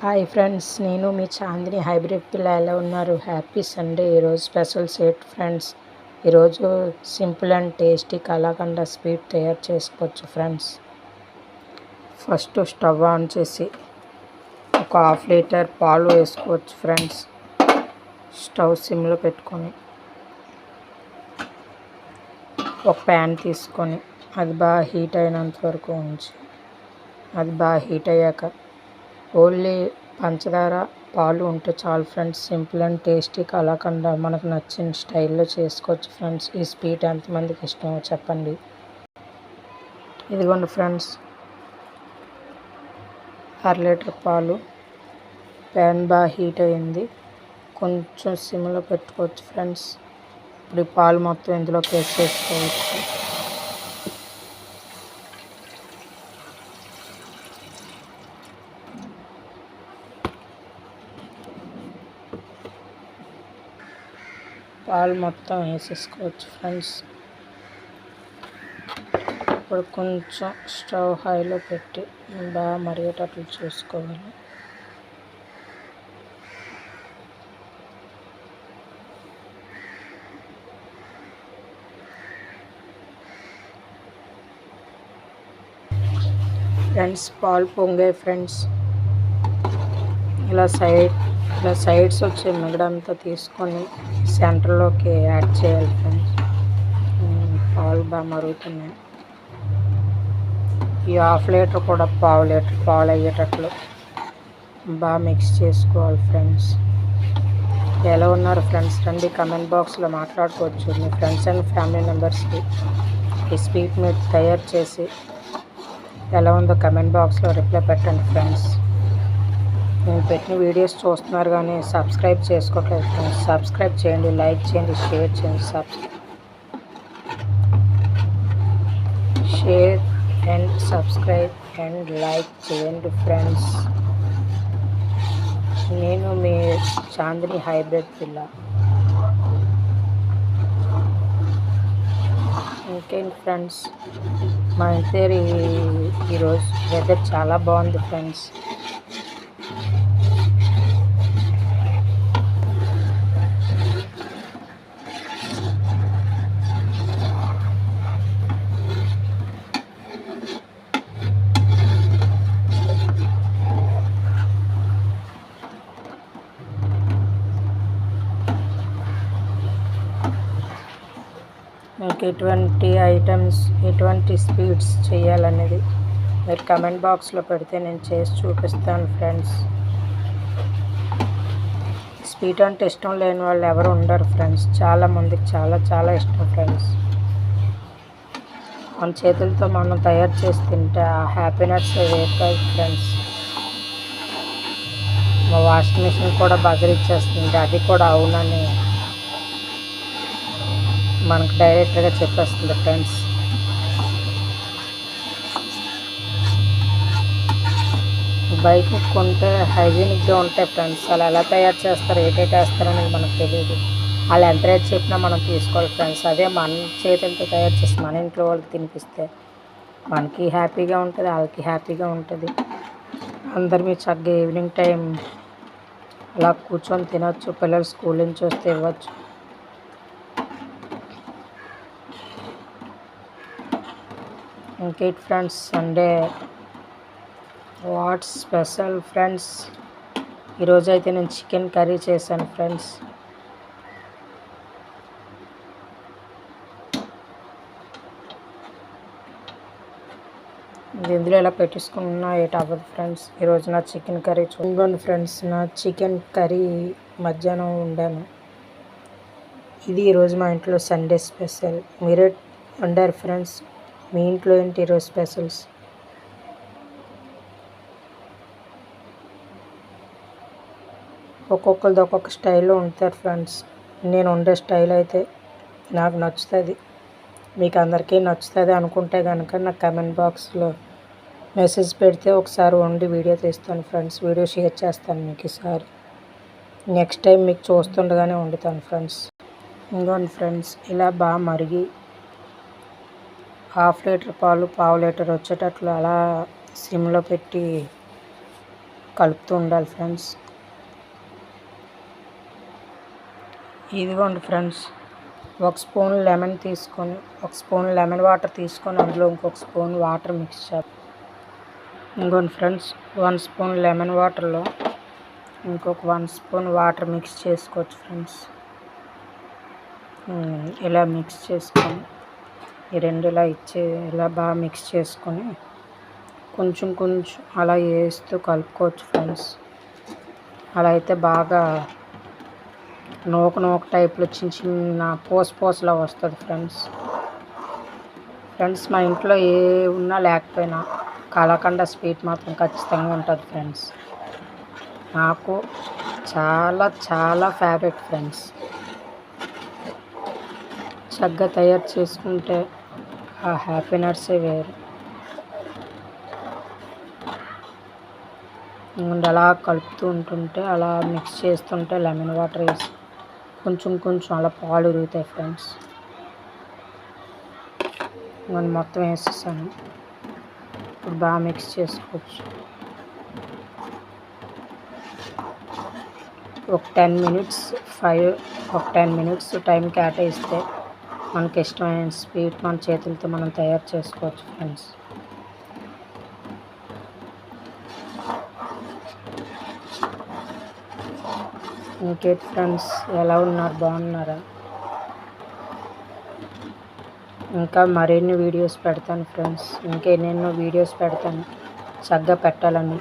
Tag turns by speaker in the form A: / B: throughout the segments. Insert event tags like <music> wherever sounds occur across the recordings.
A: Hi friends నేను మీ Chandini hybrid పిల్ల ఎలా ఉన్నారు? హ్యాపీ సండే ఈరోజు స్పెషల్ సేట్ ఫ్రెండ్స్ ఈరోజు simple and tasty kalakand sweet తయారు చేసుకోవచ్చు ఫ్రెండ్స్ ఫస్ట్ స్టవ్ ఆన్ చేసి ఒక హాఫ్ లీటర్ పాలు వేసుకోవచ్చు ఫ్రెండ్స్ స్టవ్ సిమ్లో పెట్టుకొని ఒక ప్యాన్ తీసుకొని అది బాగా హీట్ అయినంత వరకు ఉంచి అది బాగా హీట్ అయ్యాక ఓన్లీ పంచదార పాలు ఉంటే చాలు friends. Simple and tasty kalakand మనకు నచ్చిన స్టైల్లో చేసుకోవచ్చు ఫ్రెండ్స్. ఈ స్వీట్ ఎంతమందికి ఇష్టమో చెప్పండి. ఇదిగోండి ఫ్రెండ్స్. అర లీటర్ పాలు. ప్యాన్ బాగా హీట్ అయింది. కొంచెం సిమ్లో పెట్టుకోవచ్చు ఫ్రెండ్స్. ఇప్పుడు ఈ పాలు మొత్తం ఇందులోకి వేసేసుకోవచ్చు. పాలు మొత్తం వేసేసుకోవచ్చు ఫ్రెండ్స్. ఇప్పుడు కొంచెం స్టవ్ హైలో పెట్టి బాగా మరిగేటట్లు చూసుకోవాలి. ఫ్రెండ్స్ పాలు పొంగే ఫ్రెండ్స్. ఇలా సైడ్ ఇలా సైడ్స్ వచ్చే మిగడంతా తీసుకొని సెంటర్లోకి యాడ్ చేయాలి ఫ్రెండ్స్ పాలు బాగా మరుగుతున్నాయి. ఈ హాఫ్ లీటర్ కూడా పావు లీటర్ పాలు అయ్యేటట్లు బాగా మిక్స్ చేసుకోవాలి ఫ్రెండ్స్ ఎలా ఉన్నారు ఫ్రెండ్స్ రండి కమెంట్ బాక్స్లో మాట్లాడుకోవచ్చు. మీ ఫ్రెండ్స్ అండ్ ఫ్యామిలీ మెంబర్స్కి ఈ స్వీట్ మీరు తయారు చేసి ఎలా ఉందో కమెంట్ బాక్స్లో రిప్లై పెట్టండి ఫ్రెండ్స్ నేను పెట్టిన వీడియోస్ చూస్తున్నారు కానీ సబ్స్క్రైబ్ చేసుకోవట్లేదు ఫ్రెండ్స్. సబ్స్క్రైబ్ చేయండి లైక్ చేయండి షేర్ చేయండి subscribe share and subscribe and like చేయండి ఫ్రెండ్స్. నేను మీ చాందిని హైబ్రిడ్ పిల్ల. ఇంకేంటి ఫ్రెండ్స్? మా ఇంటి దగ్గర ఈరోజు వెదర్ చాలా బాగుంది ఫ్రెండ్స్. మీకు ఎటువంటి ఐటమ్స్ ఎటువంటి స్వీట్స్ చేయాలనేది మీరు కమెంట్ బాక్స్లో పెడితే నేను చేసి చూపిస్తాను ఫ్రెండ్స్ స్వీట్ అంటే ఇష్టం లేని వాళ్ళు ఎవరు ఉండరు ఫ్రెండ్స్ చాలా మందికి చాలా చాలా ఇష్టం ఫ్రెండ్స్ మన చేతులతో మనం తయారు చేసి తింటే ఆ హ్యాపీనెస్ వేస్తాయి ఫ్రెండ్స్ మా వాషింగ్ మిషన్ కూడా బజరిచ్చేస్తుంది అది కూడా అవునని మనకు డైరెక్ట్గా చెప్పేస్తుంది ఫ్రెండ్స్ బయట కొంటే హైజీనిక్గా ఉంటాయి ఫ్రెండ్స్ వాళ్ళు ఎలా తయారు చేస్తారు ఏటేటి వేస్తారు అనేది మనకు తెలియదు వాళ్ళు ఎంత రేట్ చెప్పినా మనం తీసుకోవాలి ఫ్రెండ్స్ అదే మన చేతులతో తయారు చేసి మన ఇంట్లో వాళ్ళకి తినిపిస్తే మనకి హ్యాపీగా ఉంటుంది వాళ్ళకి హ్యాపీగా ఉంటుంది. అందరు మీ చక్కగా ఈవినింగ్ టైం అలా కూర్చొని తినొచ్చు పిల్లలు స్కూల్ నుంచి వస్తే ఇవ్వచ్చు. ఇంకేట్ friends Sunday what special friends? ఈరోజు అయితే నేను చికెన్ కర్రీ చేశాను ఫ్రెండ్స్. ఇందులో ఎలా పెట్టేసుకున్నా ఏట అవ్వదు ఫ్రెండ్స్. ఈరోజు నా చికెన్ కర్రీ చూడండి ఫ్రెండ్స్ నా చికెన్ కర్రీ మధ్యాహ్నం వండాను. ఇది ఈరోజు మా ఇంట్లో సండే స్పెషల్. మీరే వండారు ఫ్రెండ్స్? మీ ఇంట్లో ఏంటి ఈరోజు స్పెషల్స్? ఒక్కొక్కరిది ఒక్కొక్క స్టైల్లో ఉంటారు ఫ్రెండ్స్. నేను ఉండే స్టైల్ అయితే నాకు నచ్చుతుంది. మీకు అందరికీ నచ్చుతుంది అనుకుంటే కనుక నాకు కమెంట్ బాక్స్లో మెసేజ్ పెడితే ఒకసారి వండి వీడియో తీస్తాను ఫ్రెండ్స్. వీడియో షేర్ చేస్తాను మీకు ఈసారి. నెక్స్ట్ టైం మీకు చూస్తుండగానే వండుతాను ఫ్రెండ్స్. ఇంకోండి ఫ్రెండ్స్ ఇలా బాగా మరిగి హాఫ్ లీటర్ పాలు పావు లీటర్ వచ్చేటట్లు అలా సిమ్లో పెట్టి కలుపుతూ ఉండాలి ఫ్రెండ్స్. ఇదిగోండి ఫ్రెండ్స్ ఒక స్పూన్ లెమన్ తీసుకొని ఒక స్పూన్ లెమన్ వాటర్ తీసుకొని అందులో ఇంకొక స్పూన్ వాటర్ మిక్స్ చేయాలి. ఇంకోండి ఫ్రెండ్స్ వన్ స్పూన్ లెమన్ వాటర్లో ఇంకొక వన్ స్పూన్ వాటర్ మిక్స్ చేసుకోవచ్చు ఫ్రెండ్స్. ఇలా మిక్స్ చేసుకొని ఈ రెండు ఇలా ఇచ్చే ఇలా బాగా మిక్స్ చేసుకొని కొంచెం కొంచెం అలా వేస్తూ కలుపుకోవచ్చు ఫ్రెండ్స్. అలా అయితే బాగా నూక నూక టైప్లో చిన్న చిన్న పోస పోసలా వస్తుంది ఫ్రెండ్స్. ఫ్రెండ్స్ మా ఇంట్లో ఏ ఉన్నా లేకపోయినా కలాకండ స్వీట్ మాత్రం ఖచ్చితంగా ఉంటుంది ఫ్రెండ్స్. నాకు చాలా చాలా ఫేవరెట్ ఫ్రెండ్స్. చక్కగా తయారు చేసుకుంటే ఆ హ్యాపీనెస్సే వేరు. అండ్ అలా కలుపుతూ ఉంటుంటే అలా మిక్స్ చేస్తుంటే లెమన్ వాటర్ వేసి కొంచెం కొంచెం అలా పాలు ఉరుగుతాయి ఫ్రెండ్స్. నేను మొత్తం వేసేసాను ఇప్పుడు బాగా మిక్స్ చేసుకోవచ్చు. ఒక టెన్ మినిట్స్ ఫైవ్ ఒక టెన్ మినిట్స్ టైం కేటాయిస్తే మనకి ఇష్టమైన స్వీట్ మన చేతులతో మనం తయారు చేసుకోవచ్చు ఫ్రెండ్స్ ఇంకేంటి ఫ్రెండ్స్ ఎలా ఉన్నారు? బాగున్నారా? ఇంకా మరిన్ని వీడియోస్ పెడతాను ఫ్రెండ్స్ ఇంకెన్నెన్నో వీడియోస్ పెడతాను. చక్కగా పెట్టాలని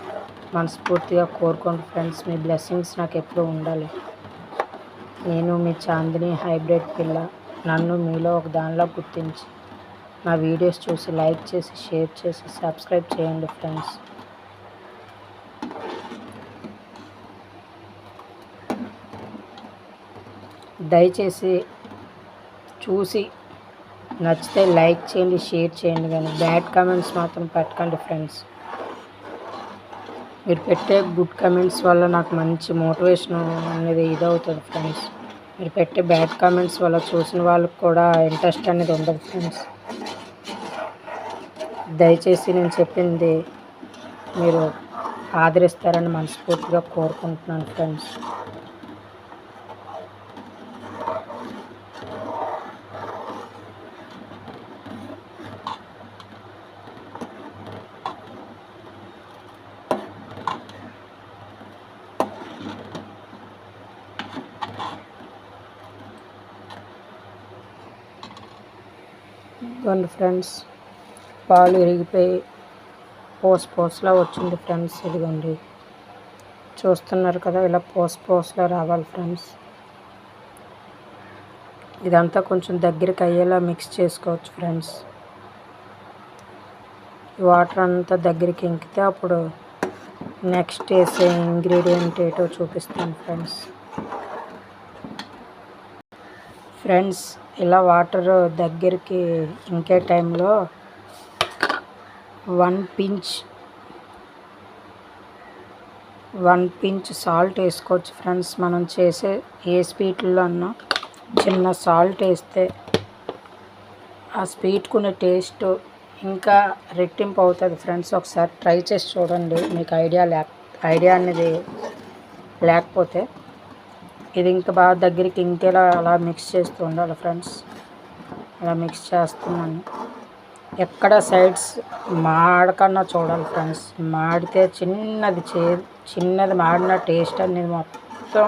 A: మనస్ఫూర్తిగా కోరుకోండి ఫ్రెండ్స్ మీ బ్లెస్సింగ్స్ నాకు ఎప్పుడూ ఉండాలి. నేను మీ చాందిని హైబ్రిడ్ పిల్ల. నన్ను మీలో ఒక దానిలో గుర్తించి నా వీడియోస్ చూసి లైక్ చేసి షేర్ చేసి సబ్స్క్రైబ్ చేయండి ఫ్రెండ్స్. దయచేసి చూసి నచ్చితే లైక్ చేయండి షేర్ చేయండి కానీ బ్యాడ్ కామెంట్స్ మాత్రం పెట్టకండి ఫ్రెండ్స్. మీరు పెట్టే గుడ్ కమెంట్స్ వల్ల నాకు మంచి మోటివేషన్ అనేది ఇదవుతుంది ఫ్రెండ్స్. మీరు పెట్టే బ్యాడ్ కామెంట్స్ వల్ల చూసిన వాళ్ళకి కూడా ఇంట్రెస్ట్ అనేది ఉండదు ఫ్రెండ్స్. దయచేసి నేను చెప్పింది మీరు ఆదరిస్తారని మనస్ఫూర్తిగా కోరుకుంటున్నాను ఫ్రెండ్స్. ఇదిగోండి ఫ్రెండ్స్ పాలు విరిగిపోయి పోస్ పోస్లా వచ్చింది ఫ్రెండ్స్ ఇదిగోండి. చూస్తున్నారు కదా ఇలా పోస్ పోస్లా రావాలి ఫ్రెండ్స్. ఇదంతా కొంచెం దగ్గరికి అయ్యేలా మిక్స్ చేసుకోవచ్చు ఫ్రెండ్స్. వాటర్ అంతా దగ్గరికి ఇంకితే అప్పుడు నెక్స్ట్ వేసే ఇంగ్రీడియంట్ ఏటో చూపిస్తాను ఫ్రెండ్స్. ఫ్రెండ్స్ ఇలా వాటర్ దగ్గరికి ఇంకే టైంలో one pinch one pinch salt వేసుకోవచ్చు ఫ్రెండ్స్. మనం చేసే ఏ స్వీట్లో అన్నా చిన్న సాల్ట్ వేస్తే ఆ స్వీట్కునే టేస్ట్ ఇంకా రెట్టింపు అవుతుంది ఫ్రెండ్స్. ఒకసారి ట్రై చేసి చూడండి మీకు ఐడియా లేక ఐడియా అనేది లేకపోతే. ఇది ఇంకా బాగా దగ్గరికి ఇంకెలా అలా మిక్స్ చేస్తూ ఉండాలి ఫ్రెండ్స్ అలా మిక్స్ చేస్తున్నాను. ఎక్కడ సైడ్స్ మాడకన్నా చూడాలి ఫ్రెండ్స్ మాడితే చిన్నది చే చిన్నది మాడిన టేస్ట్ అనేది మొత్తం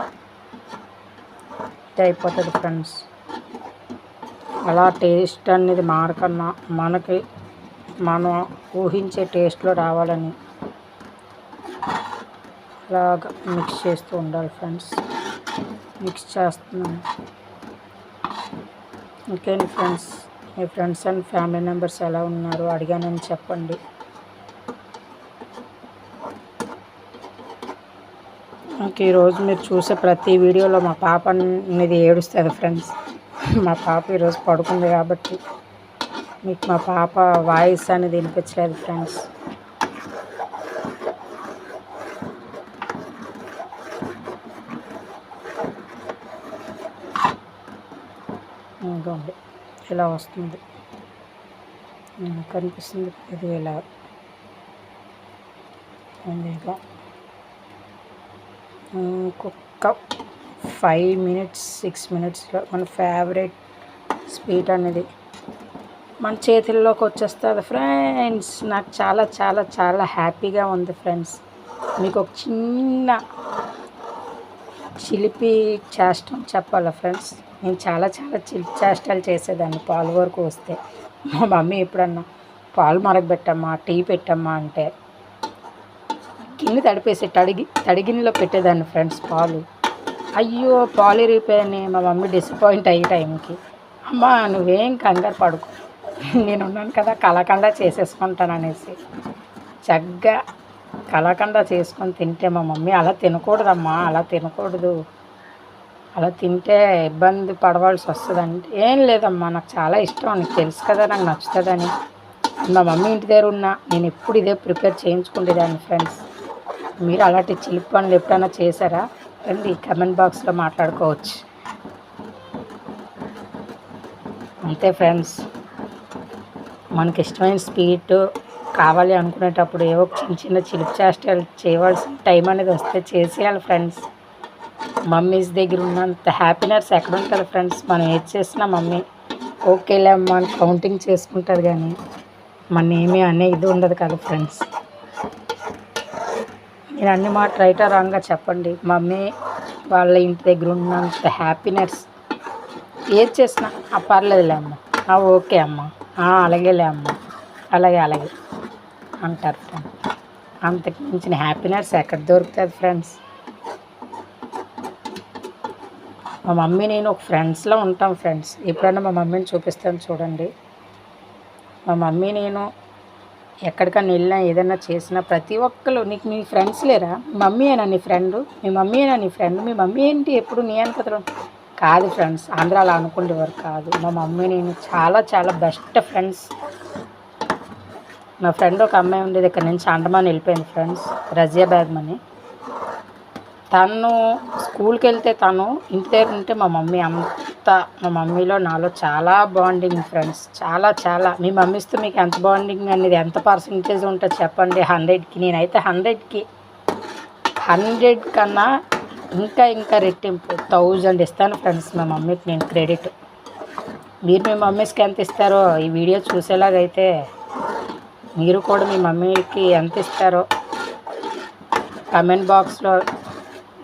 A: అయిపోతుంది ఫ్రెండ్స్ అలా టేస్ట్ అనేది మాడకన్నా మనకి మనం ఊహించే టేస్ట్లో రావాలని అలాగా మిక్స్ చేస్తూ ఉండాలి ఫ్రెండ్స్ మిక్స్ చేస్తున్నాను. ఇంకేంటి ఫ్రెండ్స్? మీ ఫ్రెండ్స్ అండ్ ఫ్యామిలీ మెంబర్స్ ఎలా ఉన్నారు? అడిగానని చెప్పండి. నాకు ఈరోజు మీరు చూసే ప్రతి వీడియోలో మా పాప అనేది ఏడుస్తుంది ఫ్రెండ్స్. మా పాప ఈరోజు పడుకుంది కాబట్టి మీకు మా పాప వాయిస్ అనేది వినిపించలేదు ఫ్రెండ్స్ ఇంకోండి ఇలా వస్తుంది. కనిపిస్తుంది. ఇది ఇలా. ఉంది ఇలా ఇంకొక ఫైవ్ మినిట్స్ సిక్స్ మినిట్స్లో మన ఫేవరెట్ స్వీట్ అనేది మన చేతుల్లోకి వచ్చేస్తుంది. ఫ్రెండ్స్ నాకు చాలా చాలా చాలా హ్యాపీగా ఉంది ఫ్రెండ్స్. మీకు ఒక చిన్న చిలిపి చేష్టం చెప్పాలా ఫ్రెండ్స్? నేను చాలా చాలా చిలిపి చేష్టలు చేసేదాన్ని పాలు వరకు వస్తే. మా మమ్మీ ఎప్పుడన్నా పాలు మరగబెట్టమ్మా టీ పెట్టమ్మా అంటే గిన్నె తడిపేసి తడిగి తడిగిన్నెలో పెట్టేదాన్ని ఫ్రెండ్స్ పాలు. అయ్యో పాలు ఇరిగిపోయాయని మా మమ్మీ డిసప్పాయింట్ అయ్యే టైంకి. అమ్మా నువ్వేం కంగారు పడుకో నేను ఉన్నాను కదా కలకండ చేసేసుకుంటాను అనేసి. చక్కగా కలకండ చేసుకొని తింటే మా మమ్మీ అలా తినకూడదమ్మా అలా తినకూడదు అలా తింటే ఇబ్బంది పడవలసి వస్తుందంటే ఏం లేదమ్మా నాకు చాలా ఇష్టం నీకు తెలుసు కదా నాకు నచ్చుతుందని. మా మమ్మీ ఇంటి దగ్గర ఉన్నా నేను ఎప్పుడు ఇదే ప్రిపేర్ చేయించుకునేదాన్ని ఫ్రెండ్స్. మీరు అలాంటి చిలిపి పనులు ఎప్పుడైనా చేశారా? రండి కమెంట్ బాక్స్లో మాట్లాడుకోవచ్చు. అంతే ఫ్రెండ్స్. మనకి ఇష్టమైన స్వీట్ కావాలి అనుకునేటప్పుడు ఏవో చిన్న చిన్న చిలిపి చేష్టాలు చేయవలసిన టైం అనేది వస్తే చేసేయాలి ఫ్రెండ్స్. మమ్మీస్ దగ్గర ఉన్నంత హ్యాపీనెస్ ఎక్కడ ఉంటుంది ఫ్రెండ్స్ మనం ఏది చేసినా మమ్మీ ఓకేలే అమ్మ అని కౌంటింగ్ చేసుకుంటుంది కానీ మన ఏమీ అనే ఇది ఉండదు కదా ఫ్రెండ్స్ మీరు అన్ని మాట రైటా రాంగ్గా చెప్పండి. మమ్మీ వాళ్ళ ఇంటి దగ్గర ఉన్నంత హ్యాపీనెస్ ఏది చేసినా ఆ పర్లేదులే అమ్మ. ఆ, ఓకే అమ్మ. అలాగేలే అమ్మ. అలాగే అలాగే అంటారు ఫ్రెండ్స్ అంతకు మించిన హ్యాపీనెస్ ఎక్కడ దొరుకుతుంది ఫ్రెండ్స్ మా మమ్మీ నేను ఒక ఫ్రెండ్స్లో ఉంటాం ఫ్రెండ్స్. ఎప్పుడైనా మా మమ్మీని చూపిస్తాను చూడండి. మా మమ్మీ నేను ఎక్కడికన్నా వెళ్ళినా ఏదైనా చేసినా ప్రతి ఒక్కరు నీకు మీ ఫ్రెండ్స్ లేరా? మీ మమ్మీ అయినా నీ ఫ్రెండ్? మీ మమ్మీ అయినా నీ ఫ్రెండ్? మీ మమ్మీ ఏంటి? ఎప్పుడు నీ అనుకతలు కాదు ఫ్రెండ్స్ ఆంధ్రాలో అనుకునేవారు కాదు. మా మమ్మీ నేను చాలా చాలా బెస్ట్ ఫ్రెండ్స్. నా ఫ్రెండ్ ఒక అమ్మాయి ఉండేది ఇక్కడ నుంచి అండమాన్ వెళ్ళిపోయింది ఫ్రెండ్స్ రజియా బ్యాగ్మని తను స్కూల్కి వెళ్తే తను ఇంటి దగ్గర ఉంటే మా మమ్మీ అంత మా మమ్మీలో నాలో చాలా బాండింగ్ ఫ్రెండ్స్ చాలా చాలా. మీ మమ్మీస్తో మీకు ఎంత బాండింగ్ అనేది ఎంత పర్సంటేజ్ ఉంటుంది చెప్పండి. హండ్రెడ్కి నేనైతే హండ్రెడ్కి హండ్రెడ్ కన్నా ఇంకా ఇంకా రెట్టింపు. థౌజండ్ ఇస్తాను ఫ్రెండ్స్ మా మమ్మీకి నేను క్రెడిట్ మీరు మీ మమ్మీస్కి ఎంత ఇస్తారో ఈ వీడియో చూసేలాగైతే మీరు కూడా మీ మమ్మీకి ఎంత ఇస్తారో కమెంట్ బాక్స్లో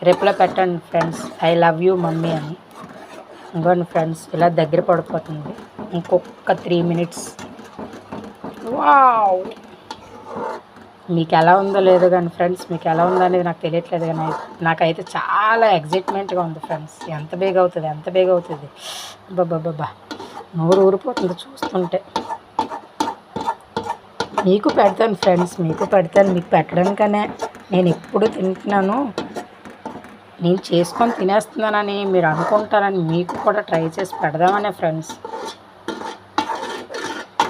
A: రిప్లై పెట్టండి friends. I love you mummy అని. ఇంకోండి ఫ్రెండ్స్ ఇలా దగ్గర పడిపోతుంది. ఇంకొక త్రీ మినిట్స్. వావ్! మీకు ఎలా ఉందో లేదో కానీ ఫ్రెండ్స్ మీకు ఎలా ఉందో అనేది నాకు తెలియట్లేదు కానీ నాకైతే చాలా ఎగ్జైట్మెంట్గా ఉంది ఫ్రెండ్స్. ఎంత బేగ అవుతుంది ఎంత బేగ అవుతుంది. బాబా నోరు ఊరిపోతుంది చూస్తుంటే. మీకు పెడతాను ఫ్రెండ్స్ మీకు పెడతాను. మీకు పెట్టడానికనే నేను ఎప్పుడు తింటున్నాను. నేను చేసుకొని తినేస్తున్నానని మీరు అనుకుంటారని మీకు కూడా ట్రై చేసి పెడదామనే ఫ్రెండ్స్.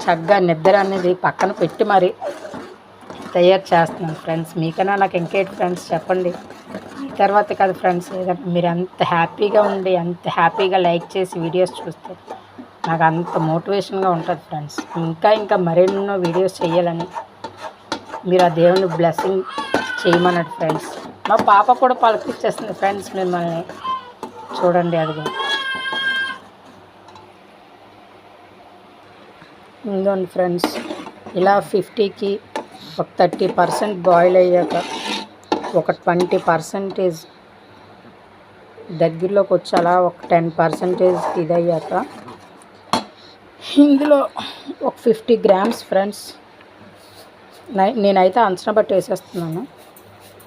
A: చక్కగా నిద్ర అనేది పక్కన పెట్టి మరి తయారు చేస్తున్నాను ఫ్రెండ్స్. మీకన్నా నాకు ఇంకేంటి ఫ్రెండ్స్ చెప్పండి. తర్వాత కదా ఫ్రెండ్స్ ఏదంటే మీరు ఎంత హ్యాపీగా ఉండి ఎంత హ్యాపీగా లైక్ చేసి వీడియోస్ చూస్తే నాకు అంత మోటివేషన్గా ఉంటుంది ఫ్రెండ్స్. ఇంకా ఇంకా మరెన్నో వీడియోస్ చేయాలని మీరు ఆ దేవుని బ్లెస్సింగ్ చేయమన్నాడు ఫ్రెండ్స్. మా పాప కూడా పలకరించేస్తుంది ఫ్రెండ్స్ మిమ్మల్ని. చూడండి అదిగో. ఇంకోండి ఫ్రెండ్స్. ఇలా ఫిఫ్టీకి ఒక థర్టీ పర్సెంట్ బాయిల్ అయ్యాక ఒక ట్వంటీ పర్సెంటేజ్ దగ్గరలోకి వచ్చి అలా ఒక టెన్ పర్సెంటేజ్ ఇది అయ్యాక ఇందులో ఒక ఫిఫ్టీ గ్రామ్స్ ఫ్రెండ్స్. నేనైతే అంచనా బట్టి వేసేస్తున్నాను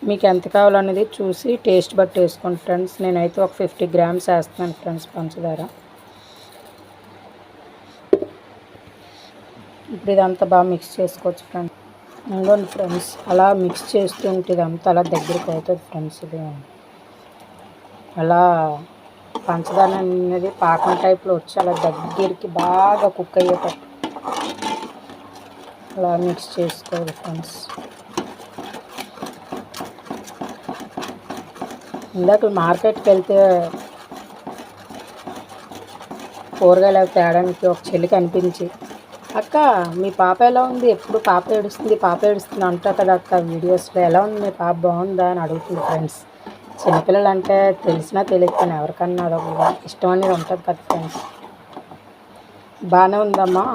A: మీకు ఎంత కావాలనేది చూసి టేస్ట్ బట్టి వేసుకోండి ఫ్రెండ్స్. నేనైతే ఒక ఫిఫ్టీ గ్రామ్స్ వేస్తున్నాను ఫ్రెండ్స్ పంచదార ఇప్పుడు ఇదంతా బాగా మిక్స్ చేసుకోవచ్చు ఫ్రెండ్స్. ఇంకోండి ఫ్రెండ్స్ అలా మిక్స్ చేస్తుంటే ఇదంతా అలా దగ్గరికి అవుతుంది ఫ్రెండ్స్ ఇది. అలా పంచదార అనేది పాకం టైప్లో వచ్చి అలా దగ్గరికి బాగా కుక్ అయ్యేటట్టు అలా మిక్స్ చేసుకోవాలి ఫ్రెండ్స్. ఇందాక మార్కెట్కి వెళ్తే కూరగాయలు తేడానికి ఒక చెల్లి కనిపించి అక్క మీ పాప ఎలా ఉంది? ఎప్పుడు పాప ఏడుస్తుంది? పాప ఏడుస్తుంది అంటా కదా అక్క వీడియోస్లో. ఎలా ఉంది? మీ పాప బాగుందా? అని అడుగుతుంది ఫ్రెండ్స్. చిన్నపిల్లలు అంటే తెలిసినా తెలియదు కానీ ఎవరికన్నా అదొక ఇష్టం అనేది ఉంటుంది కదా ఫ్రెండ్స్. బాగానే ఉందమ్మా.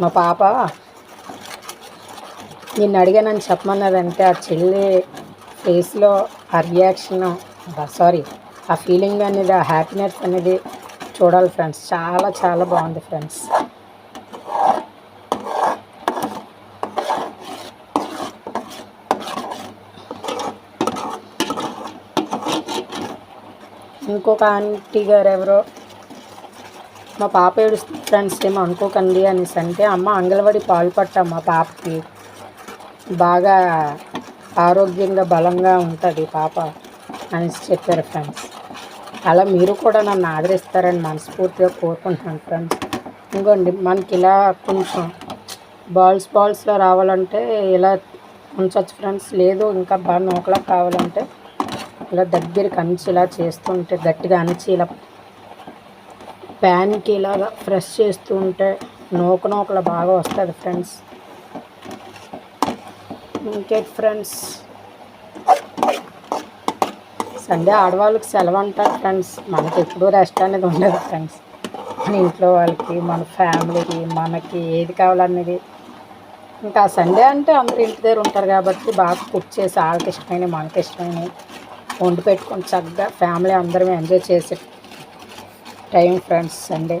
A: మా పాప నిన్ను అడిగానని చెప్పమన్నదంటే ఆ చెల్లి ఫేస్లో ఆ రియాక్షన్ సారీ ఆ ఫీలింగ్ అనేది ఆ హ్యాపీనెస్ అనేది చూడాలి ఫ్రెండ్స్ చాలా చాలా బాగుంది ఫ్రెండ్స్ ఇంకొక ఆంటీ గారు ఎవరో మా పాప ఏడుస్తుంది ఫ్రెండ్స్ ఏమో అనుకోకండి అనేసి అంటే అమ్మ అంగన్వాడి పాలు పట్టాం మా పాపకి. బాగా ఆరోగ్యంగా బలంగా ఉంటుంది పాప అనేసి చెప్పారు ఫ్రెండ్స్ అలా మీరు కూడా నన్ను ఆదరిస్తారని మనస్ఫూర్తిగా కోరుకుంటున్నాను ఫ్రెండ్స్ ఇంకోండి మనకి ఇలా కొంచెం బాల్స్ బాల్స్లో రావాలంటే ఇలా ఉంచవచ్చు ఫ్రెండ్స్ లేదు ఇంకా బాగా నూకలా కావాలంటే ఇలా దగ్గరికి అణిచి ఇలా చేస్తుంటే గట్టిగా అణిచి ఇలా ప్యాన్కి ఇలాగా ఫ్రెష్ చేస్తూ ఉంటే నూక నూకలు బాగా వస్తుంది ఫ్రెండ్స్ ఇంకే ఫ్రెండ్స్ సండే ఆడవాళ్ళకి సెలవు అంటారు ఫ్రెండ్స్ మనకి ఎప్పుడూ రెస్ట్ అనేది ఉండదు ఫ్రెండ్స్ మన ఇంట్లో వాళ్ళకి మన ఫ్యామిలీకి మనకి ఏది కావాలనేది ఇంకా సండే అంటే అందరూ ఇంటి దగ్గర ఉంటారు కాబట్టి బాగా కుక్ చేసి వాళ్ళకి ఇష్టమైన మనకి ఇష్టమైన వండి పెట్టుకొని చక్కగా ఫ్యామిలీ అందరం ఎంజాయ్ చేసే టైం ఫ్రెండ్స్ సండే.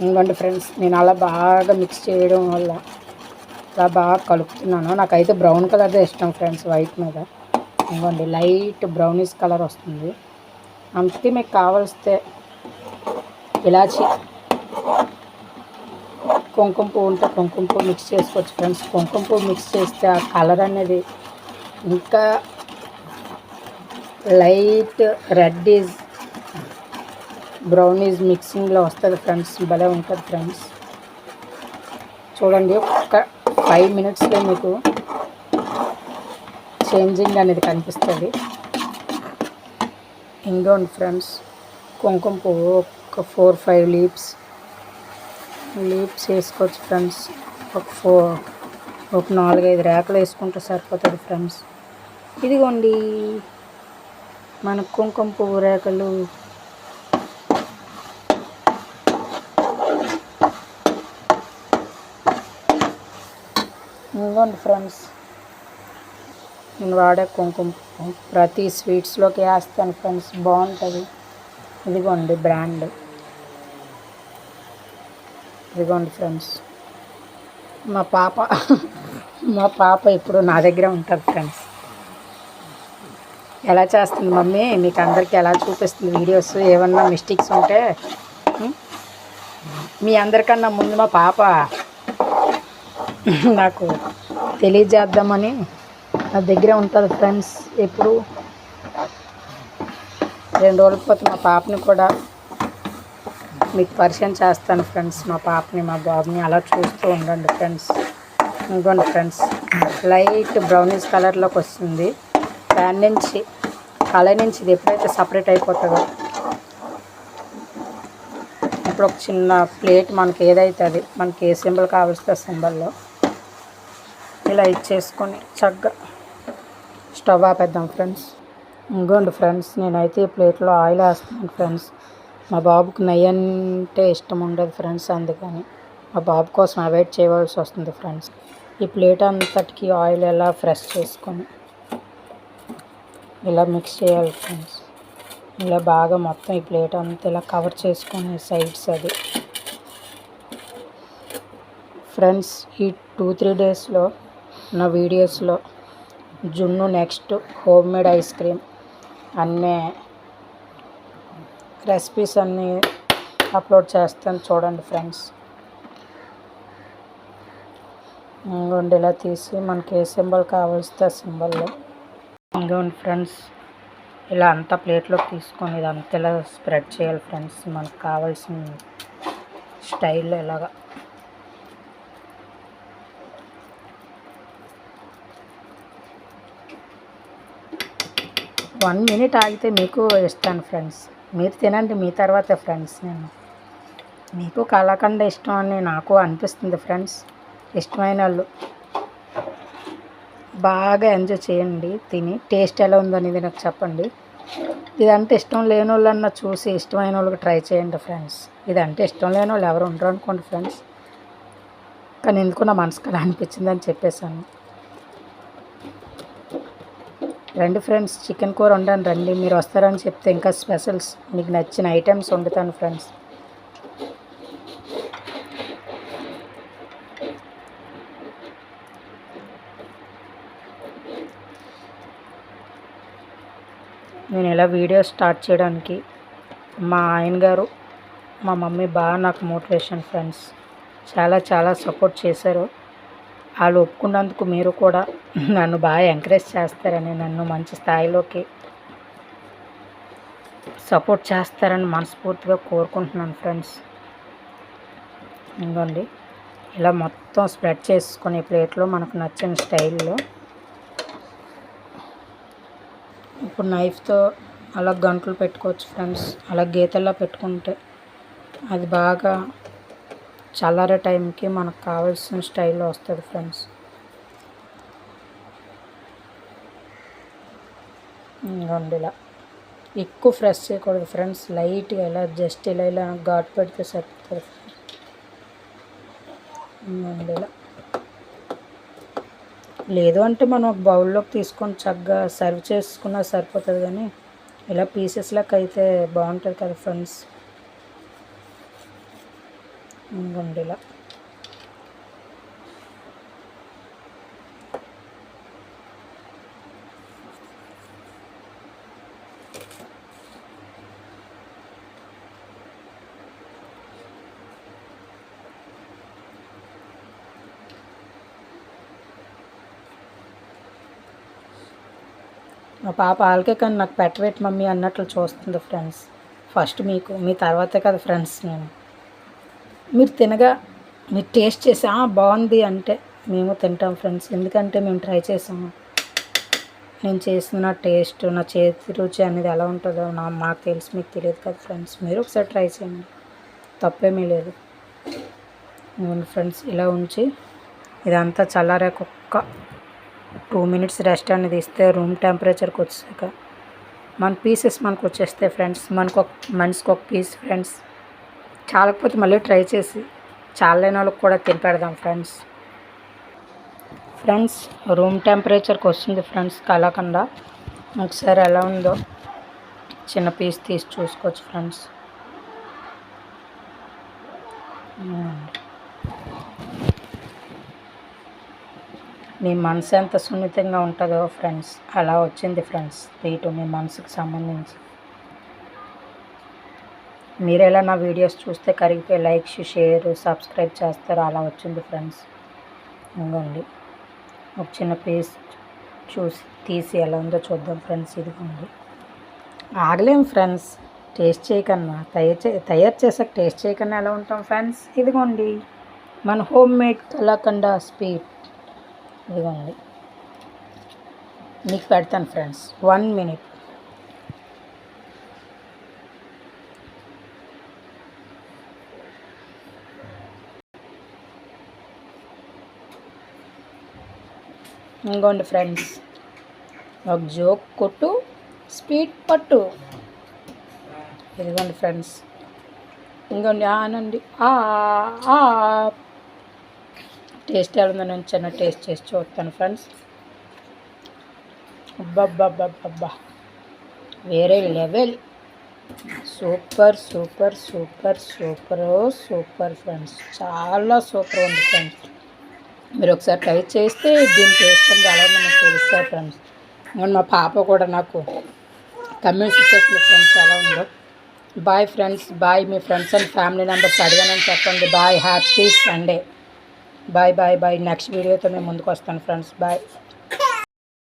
A: ఇంకోండి ఫ్రెండ్స్ నేను అలా బాగా మిక్స్ చేయడం వల్ల అలా బాగా కలుపుతున్నాను. నాకైతే బ్రౌన్ కలర్దే ఇష్టం ఫ్రెండ్స్ వైట్ మీద. ఇవ్వండి లైట్ బ్రౌనిష్ కలర్ వస్తుంది. అంతే మీకు కావలిస్తే ఇలాచి కుంకుమ పువ్వు ఉంటే కుంకుమ పువ్వు మిక్స్ చేసుకోవచ్చు ఫ్రెండ్స్. కుంకుమ పువ్వు మిక్స్ చేస్తే ఆ కలర్ అనేది ఇంకా light red is brown is మిక్సింగ్లో వస్తుంది ఫ్రెండ్స్. భలే ఉంటుంది ఫ్రెండ్స్. చూడండి ఒక ఫైవ్ మినిట్స్లో మీకు చేంజింగ్ అనేది కనిపిస్తుంది. ఇంకోండి ఫ్రెండ్స్ కుంకుమ పువ్వు ఒక ఫోర్ ఫైవ్ లీవ్స్ లీవ్స్ వేసుకోవచ్చు ఫ్రెండ్స్ ఒక ఫోర్ ఒక నాలుగైదు రేకలు వేసుకుంటే సరిపోతుంది ఫ్రెండ్స్ ఇదిగోండి. మన కుంకుమ పువ్వు రేకలు ఇదిగోండి ఫ్రెండ్స్. నేను వాడే కుంకుమ పువ్వు ప్రతి స్వీట్స్లోకి వేస్తాను ఫ్రెండ్స్. బాగుంటుంది. ఇదిగోండి బ్రాండ్. ఇదిగోండి ఫ్రెండ్స్. మా పాప మా పాప ఇప్పుడు నా దగ్గర ఉంటుంది ఫ్రెండ్స్. ఎలా చేస్తుంది మమ్మీ? మీకు అందరికీ ఎలా చూపిస్తుంది వీడియోస్? ఏమన్నా మిస్టేక్స్ ఉంటే మీ అందరికన్నా ముందు మా పాప <laughs> నాకు తెలియజేద్దామని నా దగ్గర ఉంటుంది ఫ్రెండ్స్. ఎప్పుడు రెండు రోజుల పోతే మా పాపని కూడా మీకు పరిచయం చేస్తాను ఫ్రెండ్స్. మా పాపని మా బాబుని అలా చూస్తూ ఉండండి ఫ్రెండ్స్. ఇంకోండి ఫ్రెండ్స్. లైట్ బ్రౌనిష్ కలర్లోకి వస్తుంది. ఫ్యాన్ నుంచి కళ నుంచి ఇది ఎప్పుడైతే సపరేట్ అయిపోతుందో ఇప్పుడు ఒక చిన్న ప్లేట్ మనకి ఏదైతే అది మనకి ఏ సింబల్ కావలిస్తే సింబల్లో ఇలా ఇచ్చేసుకొని చక్కగా స్టవ్ ఆపేద్దాం ఫ్రెండ్స్. ఇంకోండి ఫ్రెండ్స్ నేనైతే ఈ ప్లేట్లో ఆయిల్ వేస్తున్నాను ఫ్రెండ్స్. మా బాబుకి నెయ్యి అంటే ఇష్టం ఉండదు ఫ్రెండ్స్ అందుకని మా బాబు కోసం అవాయిడ్ చేయవలసి వస్తుంది ఫ్రెండ్స్. ఈ ప్లేట్ అంతటికి ఆయిల్ ఎలా ఫ్రెష్ చేసుకొని ఇలా మిక్స్ చేయాలి ఫ్రెండ్స్. ఇలా బాగా మొత్తం ఈ ప్లేట్ అంతా ఇలా కవర్ చేసుకొని సైడ్స్ అది. ఫ్రెండ్స్ ఈ టూ త్రీ డేస్లో నా వీడియోస్లో జున్ను next home made ice cream అన్నీ రెసిపీస్ అన్నీ అప్లోడ్ చేస్తాను చూడండి ఫ్రెండ్స్. ఇంకోండి ఇలా తీసి మనకి ఏ సింబల్ కావాల్స్తే ఆ సింబల్లో ఇంకోండి ఫ్రెండ్స్ ఇలా అంతా ప్లేట్లోకి తీసుకొని ఇది అంతా ఇలా స్ప్రెడ్ చేయాలి ఫ్రెండ్స్. మనకు కావాల్సిన స్టైల్లో ఇలాగా వన్ మినిట్ ఆగితే మీకు ఇస్తాను ఫ్రెండ్స్. మీరు తినండి మీ తర్వాత ఫ్రెండ్స్ నేను. మీకు కళాఖండ ఇష్టం అని నాకు అనిపిస్తుంది ఫ్రెండ్స్. ఇష్టమైన వాళ్ళు బాగా ఎంజాయ్ చేయండి తిని టేస్ట్ ఎలా ఉందనేది నాకు చెప్పండి. ఇదంటే ఇష్టం లేని వాళ్ళన్నా చూసి ఇష్టమైన వాళ్ళకి ట్రై చేయండి ఫ్రెండ్స్. ఇదంటే ఇష్టం లేని వాళ్ళు ఎవరు ఉండరు అనుకోండి ఫ్రెండ్స్. కానీ ఎందుకు నా మనసుకు అలా చెప్పేసాను చెప్పేశాను. రండి ఫ్రెండ్స్ చికెన్ కూర వండాను. రండి మీరు వస్తారని చెప్తే ఇంకా స్పెషల్స్. మీకు నచ్చిన ఐటమ్స్ వండుతాను ఫ్రెండ్స్. నేను ఇలా వీడియో స్టార్ట్ చేయడానికి మా ఆయన గారు మా మమ్మీ బాగా నాకు మోటివేషన్ ఫ్రెండ్స్. చాలా చాలా సపోర్ట్ చేశారు. వాళ్ళు ఒప్పుకున్నందుకు మీరు కూడా నన్ను బాగా ఎంకరేజ్ చేస్తారని నన్ను మంచి స్థాయిలోకి సపోర్ట్ చేస్తారని మనస్ఫూర్తిగా కోరుకుంటున్నాను ఫ్రెండ్స్ ఇంకోండి ఇలా మొత్తం స్ప్రెడ్ చేసుకునే ప్లేట్లో మనకు నచ్చిన స్టైల్లో ఇప్పుడు నైఫ్తో అలా గంటలు పెట్టుకోవచ్చు ఫ్రెండ్స్ అలా గీతల్లో పెట్టుకుంటే అది బాగా చల్లారే టైంకి మనకు కావాల్సిన స్టైల్లో వస్తుంది ఫ్రెండ్స్. ఇంకోండి ఇలా. ఎక్కువ ఫ్రెష్ చేయకూడదు ఫ్రెండ్స్. లైట్గా ఇలా జస్ట్ ఇలా ఇలా ఘాటు పెడితే సరిపోతుంది. ఇంకోండి ఇలా. లేదు అంటే మనం ఒక బౌల్లోకి తీసుకొని చక్కగా సర్వ్ చేసుకున్నా సరిపోతుంది కానీ ఇలా పీసెస్లోకి అయితే బాగుంటుంది కదా ఫ్రెండ్స్. ఇంకోండి మా పాప వాళ్ళకే కానీ నాకు పెట్టబెట్టి మమ్మీ అన్నట్లు చూస్తుంది ఫ్రెండ్స్. ఫస్ట్ మీకు మీ తర్వాతే కదా ఫ్రెండ్స్ నేను. మీరు తినగా మీరు టేస్ట్ చేసి బాగుంది అంటే మేము తింటాం ఫ్రెండ్స్. ఎందుకంటే మేము ట్రై చేసాము. నేను చేసిన నా టేస్ట్ నా చేతి రుచి అనేది ఎలా ఉంటుందో నా మాకు తెలిసి మీకు తెలియదు కదా ఫ్రెండ్స్. మీరు ఒకసారి ట్రై చేయండి. తప్పేమీ లేదు. ఫ్రెండ్స్ ఇలా ఉంచి ఇదంతా చల్లారాక ఒక్క టూ మినిట్స్ రెస్ట్ అనేది ఇస్తే రూమ్ టెంపరేచర్కి వచ్చాక మన పీసెస్ మనకు వచ్చేస్తాయి ఫ్రెండ్స్. మనకు ఒక మనిషికి ఒక పీస్ ఫ్రెండ్స్. చాలకపోతే మళ్ళీ ట్రై చేసి చాలలేని వాళ్ళకి కూడా తినిపెడదాం ఫ్రెండ్స్. ఫ్రెండ్స్ రూమ్ టెంపరేచర్కి వస్తుంది ఫ్రెండ్స్ కలకండ. ఒకసారి ఎలా ఉందో చిన్న పీస్ తీసి చూసుకోవచ్చు ఫ్రెండ్స్. మీ మనసు ఎంత సున్నితంగా ఉంటుందో ఫ్రెండ్స్. అలా వచ్చింది ఫ్రెండ్స్. వీటు మీ మనసుకు సంబంధించి. మీరు ఎలా నా వీడియోస్ చూస్తే కరిగిపోయి లైక్స్ షేర్ సబ్స్క్రైబ్ చేస్తారు అలా వచ్చింది ఫ్రెండ్స్. ఇంకోండి ఒక చిన్న పీస్ చూసి తీసి ఎలా ఉందో చూద్దాం ఫ్రెండ్స్. ఇదిగోండి. ఆగలేం ఫ్రెండ్స్. టేస్ట్ చేయకన్నా తయారు చే తయారు చేసాక టేస్ట్ చేయకన్నా ఎలా ఉంటాం ఫ్రెండ్స్? ఇదిగోండి. మన హోమ్ మేడ్ కలాకండ స్వీట్. ఇదిగోండి. మీకు పెడతాను ఫ్రెండ్స్. One minute. ఇంకోండి ఫ్రెండ్స్. ఒక జోక్ కొట్టు స్పీడ్ పట్టు. ఇదిగోండి ఫ్రెండ్స్. ఇంకోండి ఆనండి ఆ టేస్ట్ ఎలా ఉందని చిన్న టేస్ట్ చేసి చూస్తాను ఫ్రెండ్స్. అబ్బబ్బబ్బబ్బబ్బా. వేరే level. Super super super super super friends. చాలా సూపర్ ఉంది ఫ్రెండ్స్. మీరు ఒకసారి ట్రై చేస్తే దీని టేస్ట్ అనేది అలా ఉందో తెలుస్తారు ఫ్రెండ్స్ అండ్ మా పాప కూడా నాకు కమెంట్స్ ఇచ్చేస్తుంది ఫ్రెండ్స్ ఎలా ఉందో. బాయ్ ఫ్రెండ్స్ బాయ్ మీ ఫ్రెండ్స్ అండ్ ఫ్యామిలీ మెంబర్స్ అడిగానని చెప్పండి. Bye happy Sunday bye bye bye next వీడియోతో మేము ముందుకు వస్తాను ఫ్రెండ్స్ బాయ్